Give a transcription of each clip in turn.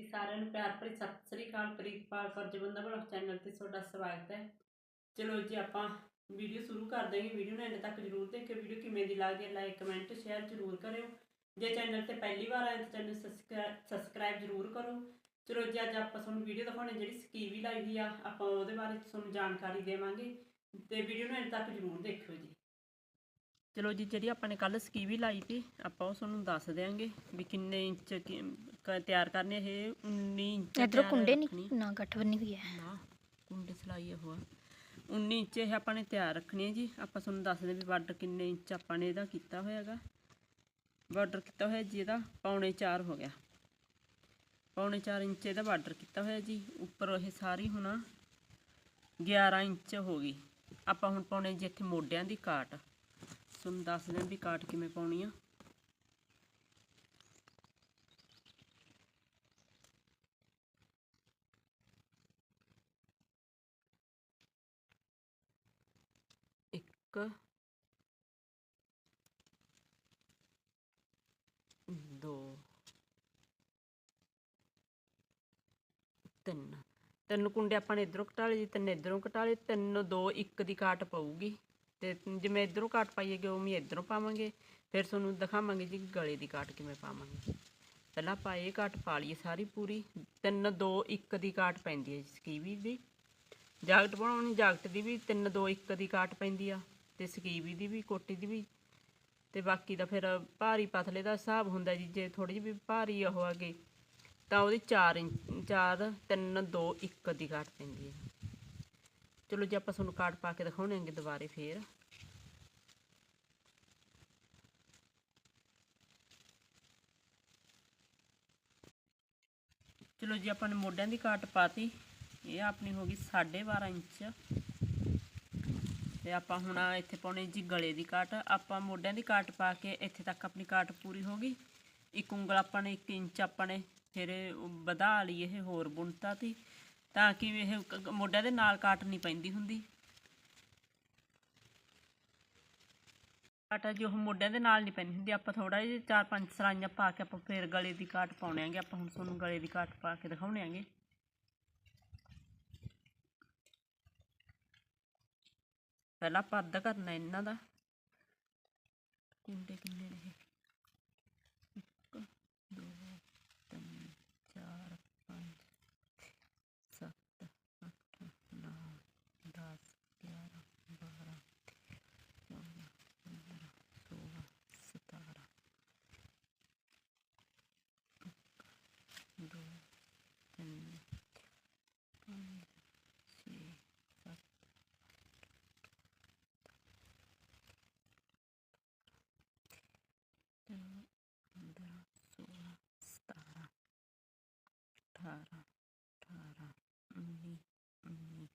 ਜੀ ਸਾਰਿਆਂ ਨੂੰ ਪਿਆਰ ਭਰੀ ਸਤਿ ਸ੍ਰੀ ਅਕਾਲ, ਪ੍ਰੀਤਪਾਲ ਕਰਜਬੰਦਾ ਬਲੌਗ ਚੈਨਲ ਤੇ ਤੁਹਾਡਾ ਸਵਾਗਤ ਹੈ। ਚਲੋ ਜੀ, ਆਪਾਂ ਵੀਡੀਓ ਸ਼ੁਰੂ ਕਰ ਦੇਂਗੇ ਵੀਡੀਓ ਨੂੰ ਐਂਡ ਤੱਕ ਜਰੂਰ ਦੇਖਿਓ। ਵੀਡੀਓ ਕਿਵੇਂ ਦੀ ਲੱਗਦੀ ਹੈ ਲਾਈਕ ਕਮੈਂਟ ਸ਼ੇਅਰ ਜਰੂਰ ਕਰਿਓ। ਜੇ ਚੈਨਲ ਤੇ ਪਹਿਲੀ ਵਾਰ ਆਏ ਤਾਂ ਚੈਨਲ ਸਬਸਕ੍ਰਾਈਬ ਜਰੂਰ ਕਰੋ। ਚਲੋ ਜੀ, ਅੱਜ ਆਪਾਂ ਤੁਹਾਨੂੰ ਵੀਡੀਓ ਦਿਖਾਉਣੀ ਜਿਹੜੀ ਸਕੀਵੀ ਲਾਈ ਦੀ ਆ। ਆਪਾਂ ਉਹਦੇ ਬਾਰੇ ਤੁਹਾਨੂੰ ਜਾਣਕਾਰੀ ਦੇਵਾਂਗੇ। ਤੇ ਵੀਡੀਓ ਨੂੰ ਐਂਡ ਤੱਕ ਜਰੂਰ ਦੇਖਿਓ ਜੀ। ਚਲੋ ਜੀ, ਜਿਹੜੀ ਆਪਾਂ ਨੇ ਕੱਲ ਸਕੀਵੀ ਲਾਈ ਤੀ ਆਪਾਂ ਉਹ ਤੁਹਾਨੂੰ ਦੱਸ ਦਿਆਂਗੇ ਵੀ ਕਿੰਨੇ ਇੰਚ ਕੀ- ਤਿਆਰ ਕਰਨੇ ਇਹ 19 ਇੰਚ ਇਧਰੋਂ ਤਿਆਰ ਕੁੰਡੇ ਰੱਖਣੀ। ਨਹੀਂ ਨਾ ਗੱਠ ਬੰਨੀ ਹੋਈ ਹੈ। ਨਾ ਕੁੰਡੇ ਸਲਾਈ ਉਹ ਆ। 19 ਇੰਚ ਇਹ ਆਪਾਂ ਨੇ ਤਿਆਰ ਰੱਖਣੀ ਹੈ ਜੀ। ਆਪਾਂ ਤੁਹਾਨੂੰ ਦੱਸਦੇ ਵੀ ਬਾਰਡਰ ਕਿੰਨੇ ਇੰਚ ਆਪਾਂ ਨੇ ਇਹਦਾ ਕੀਤਾ ਹੋਇਆਗਾ। ਬਾਰਡਰ ਕੀਤਾ ਹੋਇਆ ਜੀ ਇਹਦਾ ਪੌਣੇ 4 ਹੋ ਗਿਆ। ਪੌਣੇ 4 ਇੰਚ ਇਹਦਾ ਬਾਰਡਰ ਕੀਤਾ ਹੋਇਆ ਜੀ। ਉੱਪਰ ਇਹ ਸਾਰੀ ਹੁਣ 11 ਇੰਚ ਹੋ ਗਈ। ਆਪਾਂ ਹੁਣ ਪਾਉਣੇ ਜੀ ਇੱਥੇ ਮੋਢਿਆਂ ਦੀ ਕਾਟ। ਤੁਹਾਨੂੰ ਦੱਸਦੇ ਹਾਂ ਵੀ ਕਾਟ ਕਿਵੇਂ ਪਾਉਣੀ ਆ ਇੱਕ ਦੋ ਤਿੰਨ। ਤਿੰਨ ਕੁੰਡੇ ਆਪਾਂ ਨੇ ਇਧਰੋਂ ਘਟਾ ਲਏ ਜੀ, ਤਿੰਨ ਇਧਰੋਂ ਘਟਾ ਲਏ, ਤਿੰਨ, ਦੋ, ਇੱਕ ਦੀ ਕਾਟ ਪਊਗੀ। ਤੇ ਜਿਵੇਂ ਇਧਰੋਂ ਕਾਟ ਪਾਈਏਗੇ ਉਵੇਂ ਇਧਰੋਂ ਪਾਵਾਂਗੇ। ਫਿਰ ਤੁਹਾਨੂੰ ਦਿਖਾਵਾਂਗੇ ਜੀ ਗਲੇ ਦੀ ਕਾਟ ਕਿਵੇਂ ਪਾਵਾਂਗੇ। ਪਹਿਲਾਂ ਆਪਾਂ ਇਹ ਕਾਟ ਪਾ ਲਈਏ ਸਾਰੀ ਪੂਰੀ। ਤਿੰਨ, ਦੋ, ਇੱਕ ਦੀ ਕਾਟ ਪੈਂਦੀ ਹੈ ਜੀ, ਸਕੀਵੀ ਦੀ। ਜਾਕਟ ਬਣਾਉਣੀ, ਜਾਕਟ ਦੀ ਵੀ ਤਿੰਨ, ਦੋ, ਇੱਕ ਦੀ ਕਾਟ ਪੈਂਦੀ ਆ। ਤੇ ਸਕੀਵੀ ਦੀ ਵੀ, ਕੋਟੀ ਦੀ ਵੀ। ਤੇ ਬਾਕੀ ਦਾ ਫਿਰ ਭਾਰੀ ਪਤਲੇ ਦਾ ਹਿਸਾਬ ਹੁੰਦਾ ਜੀ, ਜੇ ਥੋੜੀ ਜਿਹੀ ਵੀ ਭਾਰੀ ਉਹ ਆਗੇ ਤਾਂ ਉਹਦੀ 4 ਇੰਚ 4 3 2 1 ਦੀ ਕਾਟ ਪੈਂਦੀ ਹੈ ਚਲੋ ਜੀ, ਆਪਾਂ ਤੁਹਾਨੂੰ ਕਾਟ ਪਾ ਕੇ ਦਿਖਾਉਣਾਂਗੇ ਦੁਬਾਰੇ ਫੇਰ। ਚਲੋ ਜੀ, ਆਪਾਂ ਨੇ ਮੋਢਿਆਂ ਦੀ ਕਾਟ ਪਾਤੀ। ਇਹ ਆਪਣੀ ਹੋ ਗਈ 12.5 ਇੰਚ। ਤੇ ਆਪਾਂ ਹੁਣ ਇੱਥੇ ਪਾਉਣੇ ਜੀ ਗਲੇ ਦੀ ਕਾਟ। ਆਪਾਂ ਮੋਢਿਆਂ ਦੀ ਕਾਟ ਪਾ ਕੇ ਇੱਥੇ ਤੱਕ ਆਪਣੀ ਕਾਟ ਪੂਰੀ ਹੋ ਗਈ। ਇੱਕ ਉਂਗਲ ਆਪਾਂ ਨੇ 1 ਇੰਚ ਆਪਾਂ ਨੇ ਫਿਰ ਵਧਾ ਲਈ ਇਹ ਹੋਰ ਬੁਣਤਾ ਤੀ, ਤਾਂ ਕਿ ਇਹ ਮੋਢਿਆਂ ਦੇ ਨਾਲ ਕਾਟ ਨਹੀਂ ਪੈਂਦੀ ਹੁੰਦੀ। ਕਾਟਾ ਜੋ ਮੋਢਿਆਂ ਦੇ ਨਾਲ ਨਹੀਂ ਪੈਂਦੀ ਹੁੰਦੀ। ਆਪਾਂ ਥੋੜਾ ਜਿਹਾ ਚਾਰ ਪੰਜ ਸਰਾਈਆਂ ਪਾ ਕੇ ਆਪਾਂ ਫਿਰ ਗਲੇ ਦੀ ਕਾਟ ਪਾਉਣੇ ਆਂਗੇ। ਆਪਾਂ ਹੁਣ ਤੁਹਾਨੂੰ ਗਲੇ ਦੀ ਕਾਟ ਪਾ ਕੇ ਦਿਖਾਉਣੇ ਆਂਗੇ। ਪਹਿਲਾਂ ਆਪਾਂ ਅੱਧਾ ਕਰਨਾ ਇਹਨਾਂ ਦਾ। ਕੁੰਡੇ ਕਿੰਨੇ ਨੇ ਇਹ? ਇੱਕ ਦੋ ਤਿੰਨ ਚਾਰ ਪੰਜ ਸੱਤ ਅੱਠ ਨੌ ਦਸ ਗਿਆਰਾਂ ਬਾਰਾਂ ਚੌਦਾਂ ਪੰਦਰਾਂ ਸੋਲਾਂ ਸਤਾਰਾਂ ਇੱਕ ਦੋ ਤਿੰਨ ਪੰਜ ਛੇ ਸੱਤ ਤੇਰਾਂ ਪੰਦਰਾਂ ਸੋਲਾਂ ਸਤਾਰਾਂ ਅਠਾਰਾਂ ਅਠਾਰਾਂ ਉੱਨੀ ਉੱਨੀ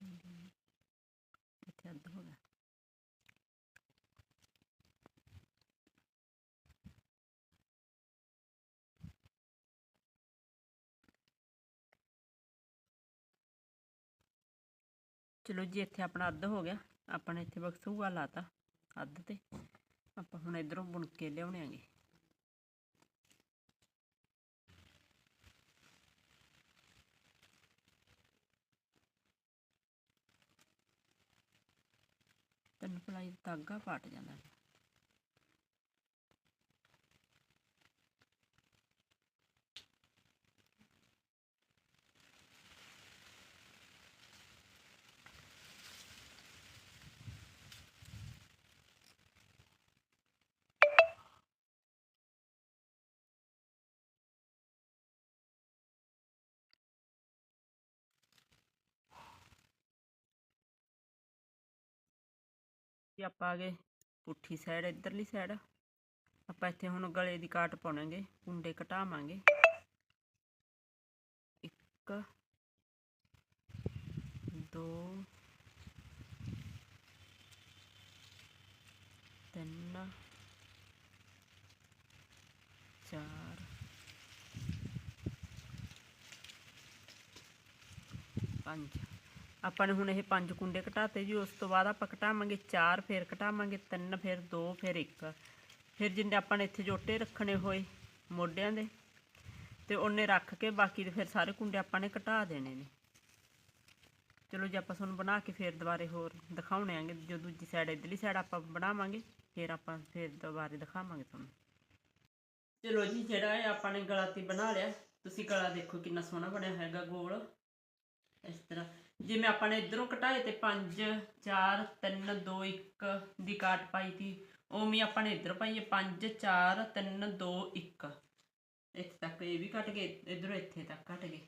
ਵੀਹ ਇੱਥੇ ਅੱਧ ਹੋ ਗਿਆ ਚਲੋ ਜੀ ਇੱਥੇ ਆਪਣਾ ਅੱਧ ਹੋ ਗਿਆ ਆਪਾਂ ਨੇ ਇੱਥੇ ਬਕਸੂਆ ਲਾਤਾ ਅੱਧ ਤੇ। ਆਪਾਂ ਹੁਣ ਇਧਰੋਂ ਬੁਣ ਕੇ ਲਿਆਉਣੇ ਆਂਗੇ। ਤਿੰਨ ਪਲਾਈ ਦਾ ਧਾਗਾ ਪਾਟ ਜਾਂਦਾ। ਹੈ ਜੀ ਆਪਾਂ ਆ ਗਏ ਪੁੱਠੀ ਸਾਈਡ ਇਧਰਲੀ ਸਾਈਡ ਆਪਾਂ ਇੱਥੇ ਹੁਣ ਗਲੇ ਦੀ ਕਾਟ ਪਾਉਣਾਂਗੇ, ਕੁੰਡੇ ਘਟਾਵਾਂਗੇ। ਇੱਕ, ਦੋ, ਤਿੰਨ, ਚਾਰ, ਪੰਜ। ਆਪਾਂ ਨੇ ਹੁਣ ਇਹ ਪੰਜ ਕੁੰਡੇ ਘਟਾਤੇ ਜੀ, ਉਸ ਤੋਂ ਬਾਅਦ ਆਪਾਂ ਘਟਾਵਾਂਗੇ ਚਾਰ, ਫਿਰ ਘਟਾਵਾਂਗੇ ਤਿੰਨ, ਫਿਰ ਦੋ, ਫਿਰ ਇੱਕ। ਫਿਰ ਜਿੰਨੇ ਆਪਾਂ ਨੇ ਇੱਥੇ ਜੋਟੇ ਰੱਖਣੇ ਹੋਏ ਮੋਢਿਆਂ ਦੇ, ਤੇ ਉਹਨੇ ਰੱਖ ਕੇ ਬਾਕੀ ਦੇ ਫਿਰ ਸਾਰੇ ਕੁੰਡੇ ਆਪਾਂ ਨੇ ਘਟਾ ਦੇਣੇ ਨੇ। ਚਲੋ ਜੀ, ਆਪਾਂ ਤੁਹਾਨੂੰ ਬਣਾ ਕੇ ਫਿਰ ਦੁਬਾਰੇ ਹੋਰ ਦਿਖਾਉਣੇ ਆਂਗੇ। ਜੋ ਦੂਜੀ ਸਾਈਡ ਇਧਰਲੀ ਸਾਈਡ ਆਪਾਂ ਬਣਾਵਾਂਗੇ, ਫਿਰ ਆਪਾਂ ਫਿਰ ਦੁਬਾਰੇ ਦਿਖਾਵਾਂਗੇ ਤੁਹਾਨੂੰ। ਚਲੋ ਜੀ, ਜਿਹੜਾ ਇਹ ਆਪਾਂ ਨੇ ਗਲਾ ਤੇ ਬਣਾ ਲਿਆ, ਤੁਸੀਂ ਗਲਾ ਦੇਖੋ ਕਿੰਨਾ ਸੋਹਣਾ ਬਣਿਆ ਹੈਗਾ ਗੋਲ। ਇਸ ਤਰ੍ਹਾਂ। ਜਿਵੇਂ ਆਪਾਂ ਨੇ ਇਧਰੋਂ ਘਟਾਏ ਤੇ 5 4 3 2 1 ਦੀ ਕਾਟ ਪਾਈ ਤੀ, ਉਵੇਂ ਆਪਾਂ ਨੇ ਇਧਰ ਪਾਈਏ 5 4 3 2 1 ਇੱਥੇ ਤੱਕ ਇਹ ਵੀ ਕੱਟ ਗਏ, ਇਧਰੋਂ ਇੱਥੇ ਤੱਕ ਕੱਟ ਗਏ।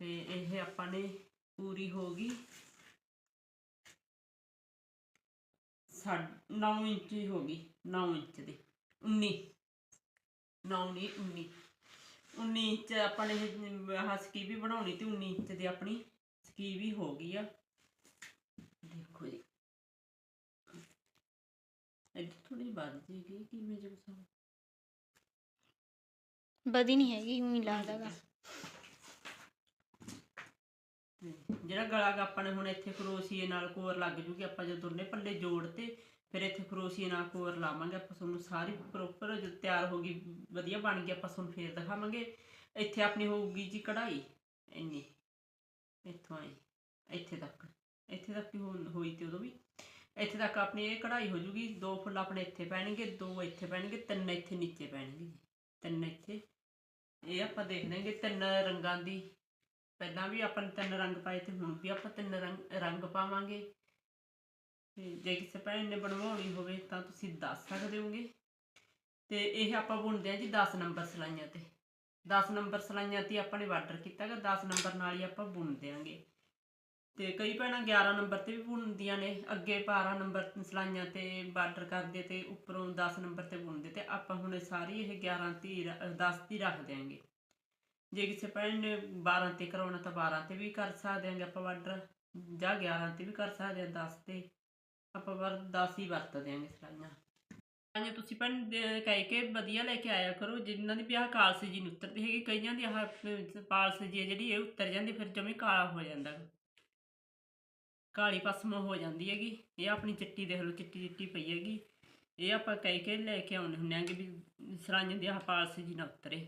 ਤੇ ਇਹ ਆਪਾਂ ਨੇ ਪੂਰੀ ਹੋ ਗਈ। 9 ਇੰਚ ਹੀ ਹੋ ਗਈ 9 ਇੰਚ ਦੀ। 19 9 ਨਹੀਂ 19 19 ਇੰਚ ਆਪਾਂ ਨੇ ਇਹ ਆਹ ਸਕੀ ਵੀ ਬਣਾਉਣੀ ਤੇ 19 ਇੰਚ ਦੀ ਆਪਣੀ ਸਕੀ ਵੀ ਹੋ ਗਈ ਆ। ਦੇਖੋ ਜੀ। ਇੱਧਰ ਥੋੜੀ ਵੱਧ ਜੇਗੀ ਕਿਵੇਂ ਜੋ ਸਭ ਬਦੀ ਨਹੀਂ ਹੈਗੀ ਉਹੀ ਲੱਗਦਾਗਾ ਤੇ ਜਿਹੜਾ ਗਲਾ ਗਾ ਆਪਾਂ ਨੇ ਹੁਣ ਇੱਥੇ ਕਰੋਸ਼ੀਏ ਨਾਲ ਕੋਰ ਲੱਗ ਜੂਗੀ ਆਪਾਂ ਜਦੋਂ ਦੋਨੇ ਪੱਲੇ ਜੋੜਤੇ ਫਿਰ ਇੱਥੇ ਕਰੋਸ਼ੀਏ ਨਾਲ ਕੋਰ ਲਾਵਾਂਗੇ, ਆਪਾਂ ਤੁਹਾਨੂੰ ਸਾਰੀ ਪ੍ਰੋਪਰ ਜਦੋਂ ਤਿਆਰ ਹੋ ਗਈ, ਵਧੀਆ ਬਣ ਗਈ, ਆਪਾਂ ਤੁਹਾਨੂੰ ਫੇਰ ਦਿਖਾਵਾਂਗੇ। ਇੱਥੇ ਆਪਣੀ ਹੋਊਗੀ ਜੀ ਕਢਾਈ, ਇੰਨੀ। ਇੱਥੋਂ ਆਈ, ਇੱਥੇ ਤੱਕ। ਇੱਥੇ ਤੱਕ ਹੋਈ ਤੇ ਉਦੋਂ ਵੀ। ਇੱਥੇ ਤੱਕ ਆਪਣੀ ਇਹ ਕਢਾਈ ਹੋ ਜੂਗੀ, ਦੋ ਫੁੱਲ ਆਪਣੇ ਇੱਥੇ ਪੈਣਗੇ, ਦੋ ਇੱਥੇ ਪੈਣਗੇ, ਤਿੰਨ ਇੱਥੇ ਨੀਚੇ ਪੈਣਗੇ ਤਿੰਨ ਇੱਥੇ। ਇਹ ਆਪਾਂ ਦੇਖ ਲਾਂਗੇ ਤਿੰਨ ਰੰਗਾਂ ਦੀ। ਪਹਿਲਾਂ ਵੀ ਆਪਾਂ ਤਿੰਨ ਰੰਗ ਪਾਏ ਤੇ ਹੁਣ ਵੀ ਆਪਾਂ ਤਿੰਨ ਰੰਗ ਰੰਗ ਪਾਵਾਂਗੇ। ਤੇ ਜੇ ਕਿਸੇ ਭੈਣ ਨੇ ਬਣਵਾਉਣੀ ਹੋਵੇ ਤਾਂ ਤੁਸੀਂ ਦੱਸ ਸਕਦੇ ਹੋਗੇ। ਤੇ ਇਹ ਆਪਾਂ ਬੁਣਦੇ ਹਾਂ ਜੀ 10 ਨੰਬਰ ਸਲਾਈਆਂ ਤੇ। 10 ਨੰਬਰ ਸਲਾਈਆਂ ਤੇ ਆਪਾਂ ਨੇ ਬਾਰਡਰ ਕੀਤਾਗਾ 10 ਨੰਬਰ ਨਾਲ ਹੀ ਆਪਾਂ ਬੁਣ ਦਿਆਂਗੇ। ਤੇ ਕਈ ਭੈਣਾਂ 11 ਨੰਬਰ ਤੇ ਵੀ ਬੁਣਦੀਆਂ ਨੇ, ਅੱਗੇ 12 ਨੰਬਰ ਸਲਾਈਆਂ ਤੇ ਬਾਰਡਰ ਕਰਦੇ ਤੇ ਉੱਪਰੋਂ 10 ਨੰਬਰ ਤੇ ਬੁਣਦੇ ਤੇ ਆਪਾਂ ਹੁਣ ਸਾਰੀ ਇਹ 11 ਤੀ 10 ਤੀ ਰੱਖ ਦਿਆਂਗੇ। ਜੇ ਕਿਸੇ ਭੈਣ ਨੇ 12 ਤੇ ਕਰਾਉਣਾ ਤਾਂ 12 ਤੇ ਵੀ ਕਰ ਸਕਦੇ ਆਂਗੇ ਆਪਾਂ ਬਾਰਡਰ ਜਾਂ 11 ਤੇ ਵੀ ਕਰ ਸਕਦੇ ਆ 10 ਤੇ। ਆਪਾਂ ਵਰ 10 ਹੀ ਵਰਤ ਦਿਆਂਗੇ ਸਲਾਈਆਂ ਜੇ ਤੁਸੀਂ ਭੈਣ ਕਹਿ ਕੇ ਵਧੀਆ ਲੈ ਕੇ ਆਇਆ ਕਰੋ। ਜਿਨ੍ਹਾਂ ਦੀ ਵੀ ਕਾਲਸ ਜੀ ਨਹੀਂ ਉਤਰਦੀ ਹੈਗੀ, ਕਈਆਂ ਦੀ ਆਹ ਪਾਲਸ ਜੀ ਜਿਹੜੀ, ਇਹ ਉਤਰ ਜਾਂਦੀ, ਫਿਰ ਜਮੇ ਕਾਲਾ ਹੋ ਜਾਂਦਾ। ਕਾਲੀ ਪਸਮ ਹੋ ਜਾਂਦੀ ਹੈਗੀ। ਇਹ ਆਪਣੀ ਚਿੱਟੀ ਦੇਖ ਲਓ, ਚਿੱਟੀ ਚਿੱਟੀ ਪਈ ਹੈਗੀ। ਇਹ ਆਪਾਂ ਕਹਿ ਕੇ ਲੈ ਕੇ ਆਉਣੇ ਹੁੰਦੇ ਆਂਗੇ ਵੀ ਸਲਾਈਆਂ ਦੀ ਆਹ ਪਾਲਸ ਜੀ ਨਾ ਉਤਰੇ।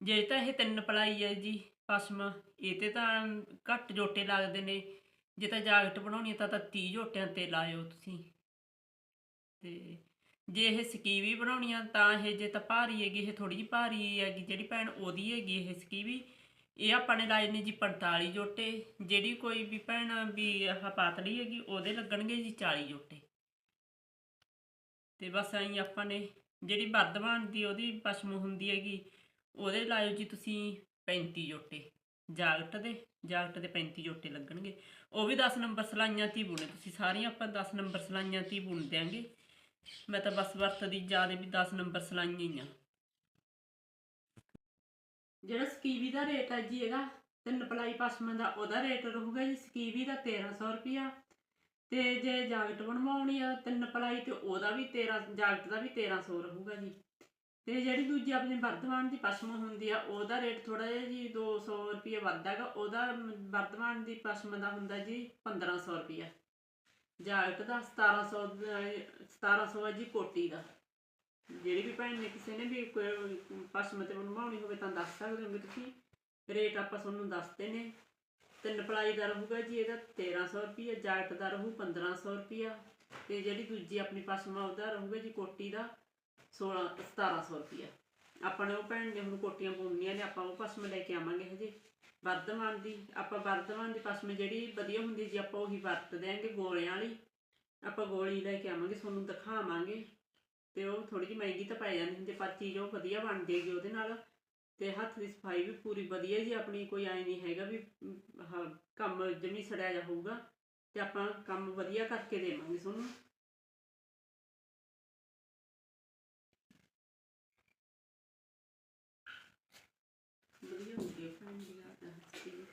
ਜੇ ਤਾਂ ਇਹ ਤਿੰਨ ਪਲਾਈ ਹੈ ਜੀ ਪਸ਼ਮ ਇਹ ਤੇ ਤਾਂ ਘੱਟ ਜੋਟੇ ਲੱਗਦੇ ਨੇ। ਜੇ ਤਾਂ ਜਾਕਟ ਬਣਾਉਣੀ ਤਾਂ ਤਾਂ 30 ਜੋਟਿਆਂ ਤੇ ਲਾਇਓ ਤੁਸੀਂ। ਤੇ ਜੇ ਇਹ ਸਕੀਵੀ ਬਣਾਉਣੀ ਆ ਤਾਂ ਇਹ ਜੇ ਤਾਂ ਭਾਰੀ ਹੈਗੀ, ਇਹ ਥੋੜੀ ਜਿਹੀ ਭਾਰੀ ਹੈਗੀ, ਜਿਹੜੀ ਭੈਣ ਉਹਦੀ ਹੈਗੀ ਇਹ ਸਕੀਵੀ, ਇਹ ਆਪਾਂ ਨੇ ਲਾਏ ਨੇ ਜੀ 45 ਜੋਟੇ ਜਿਹੜੀ ਕੋਈ ਵੀ ਭੈਣ ਵੀ ਆਹ ਪਾਤਲੀ ਹੈਗੀ, ਉਹਦੇ ਲੱਗਣਗੇ ਜੀ 40 ਜੋਟੇ ਤੇ ਬਸ ਐਂ ਆਪਾਂ ਨੇ ਜਿਹੜੀ ਵਰਧਮਾਨ ਦੀ ਉਹਦੀ ਪਸ਼ਮ ਹੁੰਦੀ ਹੈਗੀ, ਉਹਦੇ ਲਾਇਓ ਜੀ ਤੁਸੀਂ 35 ਜੋਟੇ ਜਾਕਟ ਦੇ ਜਾਕਟ ਦੇ 35 ਜੋਟੇ ਲੱਗਣਗੇ। ਉਹ ਵੀ 10 ਨੰਬਰ ਸਲਾਈਆਂ ਤੇ ਹੀ ਬੁਣੇ ਤੁਸੀਂ ਸਾਰੀਆਂ ਆਪਾਂ 10 ਨੰਬਰ ਸਲਾਈਆਂ ਤੇ ਹੀ ਬੁਣ ਦਿਆਂਗੇ। ਮੈਂ ਤਾਂ ਬਸ ਵਰਤਦੀ ਜ਼ਿਆਦਾ ਵੀ 10 ਨੰਬਰ ਸਲਾਈਆਂ ਹੀ ਆ। ਜਿਹੜਾ ਸਕੀਵੀ ਦਾ ਰੇਟ ਹੈ ਜੀ ਹੈਗਾ, ਤਿੰਨ ਪਲਾਈ ਪਸ਼ਮ ਦਾ, ਉਹਦਾ ਰੇਟ ਰਹੂਗਾ ਜੀ ਸਕੀਵੀ ਦਾ 1300 ਰੁਪਿਆ ਤੇ ਜੇ ਜਾਕਟ ਬਣਵਾਉਣੀ ਆ ਤਿੰਨ ਪਲਾਈ ਤੇ ਉਹਦਾ ਵੀ 13 ਜਾਕਟ ਦਾ ਵੀ 1300 ਰਹੂਗਾ ਜੀ। ਤੇ ਜਿਹੜੀ ਦੂਜੀ ਆਪਣੀ ਵਰਧਮਾਨ ਦੀ ਪਸ਼ਮ ਹੁੰਦੀ ਆ, ਉਹਦਾ ਰੇਟ ਥੋੜਾ ਜਿਹਾ ਜੀ 200 ਰੁਪਏ ਵੱਧ ਹੈਗਾ, ਉਹਦਾ ਵਰਧਮਾਨ ਦੀ ਪਸ਼ਮ ਦਾ ਹੁੰਦਾ ਜੀ 1500 ਰੁਪਿਆ ਜਾਕਟ ਦਾ 1700 ਦਾ- 1700 ਹੈ ਜੀ ਕੋਟੀ ਦਾ। ਜਿਹੜੀ ਵੀ ਭੈਣ ਨੇ ਕਿਸੇ ਨੇ ਵੀ ਕੋਈ ਪਸ਼ਮ ਤੇ ਬਣਵਾਉਣੀ ਹੋਵੇ ਤਾਂ ਦੱਸ ਸਕਦੇ ਹੋਗੇ ਤੁਸੀਂ। ਰੇਟ ਆਪਾਂ ਤੁਹਾਨੂੰ ਦੱਸਦੇ ਨੇ। ਤਿੰਨ ਪਲਾਈ ਦਾ ਰਹੂਗਾ ਜੀ ਇਹਦਾ 1300 ਰੁਪਿਆ ਜਾਕਟ ਦਾ ਰਹੂ 1500 ਰੁਪਿਆ ਤੇ ਜਿਹੜੀ ਦੂਜੀ ਆਪਣੀ ਪਸ਼ਮ ਉਹਦਾ ਰਹੂਗਾ ਜੀ ਕੋਟੀ ਦਾ 16 1700 ਰੁਪਿਆ ਆਪਾਂ ਨੇ ਉਹ ਭੈਣ ਨੇ ਹੁਣ ਕੋਟੀਆਂ ਬੁਣਨੀਆਂ ਨੇ, ਆਪਾਂ ਉਹ ਪਸ਼ਮ ਲੈ ਕੇ ਆਵਾਂਗੇ ਹਜੇ। ਵਰਧਮਾਨ ਦੀ, ਆਪਾਂ ਵਰਧਮਾਨ ਦੀ ਪਸ਼ਮ ਜਿਹੜੀ ਵਧੀਆ ਹੁੰਦੀ ਜੀ ਆਪਾਂ ਉਹੀ ਵਰਤ ਦਿਆਂਗੇ ਗੋਲਿਆਂ ਵਾਲੀ। ਆਪਾਂ ਗੋਲੀ ਲੈ ਕੇ ਆਵਾਂਗੇ, ਤੁਹਾਨੂੰ ਦਿਖਾਵਾਂਗੇ। ਤੇ ਉਹ ਥੋੜੀ ਜਿਹੀ ਮਹਿੰਗੀ ਤਾਂ ਪੈ ਜਾਂਦੀ ਹੁੰਦੀ, ਪਰ ਚੀਜ਼ ਉਹ ਵਧੀਆ ਬਣ ਜਾਏਗੀ ਉਹਦੇ ਨਾਲ। ਤੇ ਹੱਥ ਦੀ ਸਫ਼ਾਈ ਵੀ ਪੂਰੀ ਵਧੀਆ ਜੀ, ਆਪਣੀ ਕੋਈ ਐ ਨਹੀਂ ਹੈਗਾ ਵੀ ਕੰਮ ਜਮੀ ਸੜਿਆ ਜਾ ਹੋਊਗਾ। ਤੇ ਆਪਾਂ ਕੰਮ ਵਧੀਆ ਕਰਕੇ ਦੇਵਾਂਗੇ ਤੁਹਾਨੂੰ। ਵਧੀਆ ਹੁੰਦੀ ਹੈ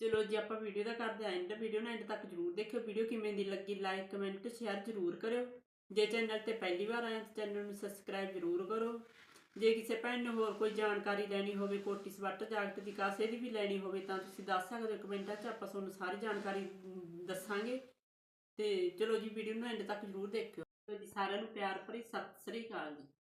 ਚਲੋ ਜੀ, ਆਪਾਂ ਵੀਡੀਓ ਦਾ ਕਰਦੇ ਆਂ ਐਂਡ ਵੀਡੀਓ ਨੂੰ ਐਂਡ ਤੱਕ ਜਰੂਰ ਦੇਖਿਓ। ਵੀਡੀਓ ਕਿਵੇਂ ਦੀ ਲੱਗੀ ਲਾਈਕ ਕਮੈਂਟ ਸ਼ੇਅਰ ਜਰੂਰ ਕਰਿਓ। ਜੇ ਚੈਨਲ ਤੇ ਪਹਿਲੀ ਵਾਰ ਆਏ ਤਾਂ ਚੈਨਲ ਨੂੰ ਸਬਸਕ੍ਰਾਈਬ ਜਰੂਰ ਕਰੋ। ਜੇ ਕਿਸੇ ਭੈਣ ਨੂੰ ਹੋਰ ਕੋਈ ਜਾਣਕਾਰੀ ਲੈਣੀ ਹੋਵੇ, ਕੋਟੀ ਸਵੱਟ ਜਾਕਟ ਦੀ, ਕਾਸੇ ਦੀ ਵੀ ਲੈਣੀ ਹੋਵੇ, ਤਾਂ ਤੁਸੀਂ ਦੱਸ ਸਕਦੇ ਹੋ ਕਮੈਂਟਾਂ 'ਚ, ਆਪਾਂ ਤੁਹਾਨੂੰ ਸਾਰੀ ਜਾਣਕਾਰੀ ਦੱਸਾਂਗੇ। ਤੇ ਚਲੋ ਜੀ ਵੀਡੀਓ ਨੂੰ ਐਂਡ ਤੱਕ ਜਰੂਰ ਦੇਖਿਓ। ਜੀ ਸਾਰਿਆਂ ਨੂੰ ਪਿਆਰ ਭਰੀ ਸਤਿ ਸ੍ਰੀ ਅਕਾਲ ਜੀ।